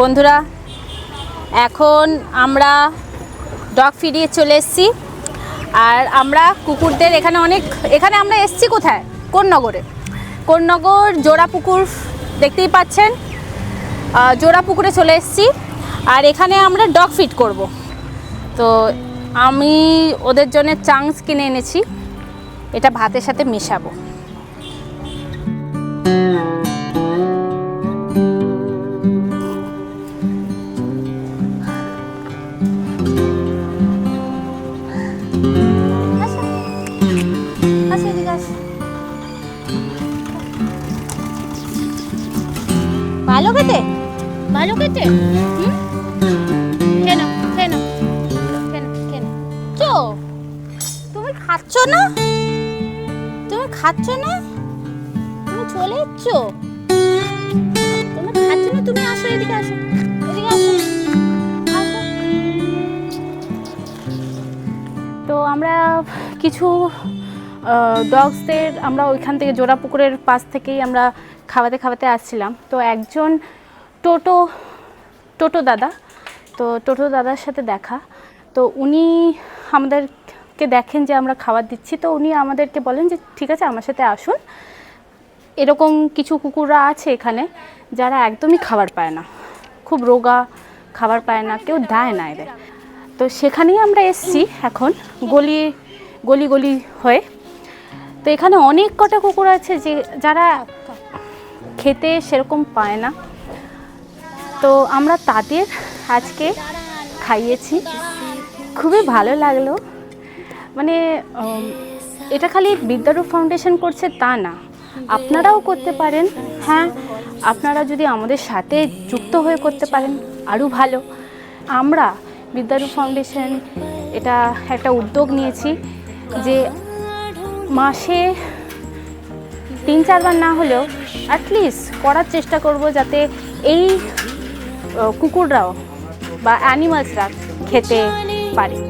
বন্ধুরা, এখন আমরা ডগ ফিরিয়ে চলে এসেছি। আর আমরা কুকুরদের এখানে অনেক, এখানে আমরা এসেছি কোথায়? কোন নগরে কোন নগর জোড়া পুকুর দেখতেই পাচ্ছেন। জোড়া পুকুরে চলে এসেছি। আর এখানে আমরা ডগ ফিট করব। তো আমি ওদের জন্য চাংস কিনে এনেছি। এটা ভাতের সাথে মেশাবো। ভালো খেতে? ভালো খেতে? হুম? খেয়ে নাও, খেয়ে নাও। চো, তুমি খাচ্ছ না? তুমি খাচ্ছ না? তুমি চলে এসছ? তুমি খাচ্ছ না? তুমি আসো এদিকে আসো এদিকে আসো। তো আমরা কিছু ডগসদের আমরা ওইখান থেকে জোড়া পুকুরের পাশ থেকেই আমরা খাওয়াতে খাওয়াতে আসছিলাম। তো একজন টোটো টোটো দাদা, তো টোটো দাদার সাথে দেখা। তো উনি আমাদেরকে দেখেন যে আমরা খাবার দিচ্ছি। তো উনি আমাদেরকে বলেন যে, ঠিক আছে, আমার সাথে আসুন। এরকম কিছু কুকুররা আছে এখানে যারা একদমই খাবার পায় না। খুব রোগা, খাবার পায় না, কেউ দেয় না এদের। তো সেখানেই আমরা এসছি এখন, গলি গলি গলি হয়ে। তো এখানে অনেক কটা কুকুর আছে যে, যারা খেতে সেরকম পায় না। তো আমরা তাদের আজকে খাইয়েছি। খুবই ভালো লাগল। মানে এটা খালি বিদ্যারূপ ফাউন্ডেশন করছে তা না। আপনারাও করতে পারেন। হ্যাঁ আপনারা যদি আমাদের সাথে যুক্ত হয়ে করতে পারেন, আরও ভালো। আমরা বিদ্যারূপ ফাউন্ডেশন এটা একটা উদ্যোগ নিয়েছি যে মাসে তিন চারবার না হলেও অ্যাটলিস্ট করার চেষ্টা করব যাতে এই কুকুররাও বা অ্যানিমালসরা খেতে পারে।